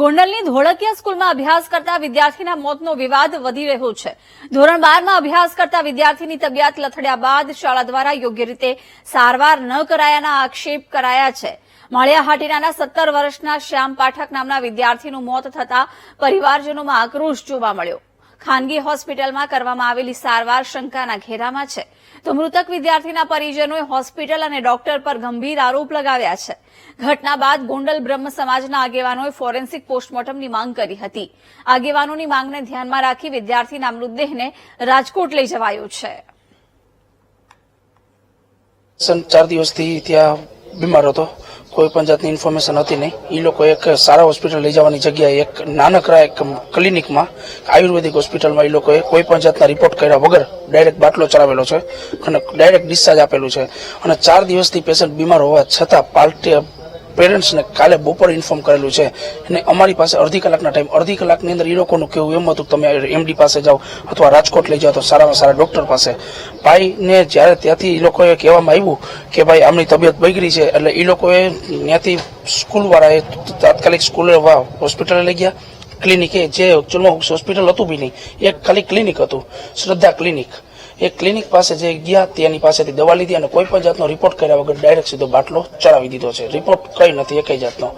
ગોંડલની ધોળકિયા સ્કૂલમાં અભ્યાસ કરતા વિદ્યાર્થીના મોતનો વિવાદ વધી રહ્યો છે. ધોરણ બારમાં અભ્યાસ કરતા વિદ્યાર્થીની તબિયત લથડ્યા બાદ શાળા દ્વારા યોગ્ય રીતે સારવાર ન કરાયાના આક્ષેપ કરાયા છે. માળિયા હાટીનાના સત્તર વર્ષના શ્યામ પાઠક નામના વિદ્યાર્થીનું મોત થતા પરિવારજનોમાં આક્રોશ જોવા મળ્યો. ખાનગી હોસ્પિટલમાં કરવામાં આવેલી સારવાર શંકાના ઘેરામાં છે. તો મૃતક વિદ્યાર્થીના પરિજનોએ હોસ્પિટલ અને ડોક્ટર પર ગંભીર આરોપ લગાવ્યા છે. ઘટના બાદ ગોંડલ બ્રહ્મ સમાજના આગેવાનોએ ફોરેન્સિક પોસ્ટમોર્ટમની માંગ કરી હતી. આગેવાનોની માંગને ધ્યાનમાં રાખી વિદ્યાર્થીના મૃતદેહને રાજકોટ લઈ જવાયો છે. ચાર દિવસથી ત્યાં બીમાર હતો. કોઈ પણ જાતની ઇન્ફોર્મેશન હતી નહીં. એ લોકો એક સારા હોસ્પિટલ લઈ જવાની જગ્યાએ એક નાનકડા એક ક્લિનિકમાં આયુર્વેદિક હોસ્પિટલમાં એ લોકોએ કોઈ પણ જાતના રિપોર્ટ કર્યા વગર ડાયરેક્ટ બાટલો ચડાવેલો છે અને ડાયરેક્ટ ડિસ્ચાર્જ આપેલું છે. અને ચાર દિવસથી પેશન્ટ બીમાર હોવા છતાં પાર્ટી પેરેન્ટ્સને કાલે બપોરે ઇન્ફોર્મ કરેલું છે. અને અમારી પાસે અડધી કલાકના ટાઈમ અડધી કલાકની અંદર એ લોકોનું કેવું એમ હતું, તમે એમડી પાસે જાઓ અથવા રાજકોટ લઈ જાઓ તો સારામાં સારા ડોક્ટર પાસે. ભાઈને જ્યારે ત્યાંથી એ લોકોએ કહેવામાં આવ્યું કે, ભાઈ, આમની તબિયત બગડી છે. એટલે એ લોકોએ ત્યાંથી સ્કૂલવાળાએ તાત્કાલિક સ્કૂલે હોસ્પિટલે લઈ ગયા. ક્લિનિકે, જે એકચ્યુઅલમાં હોસ્પિટલ હતું બી નહીં એક ખાલી ક્લિનિક હતું, શ્રદ્ધા ક્લિનિક. એ ક્લિનિક પાસે જે ગયા તેની પાસેથી દવા લીધી અને કોઈ પણ જાતનો રિપોર્ટ કર્યા વગર ડાયરેક્ટ સીધો બાટલો ચડાવી દીધો છે. રિપોર્ટ કઈ નથી એકઈ જાતનો.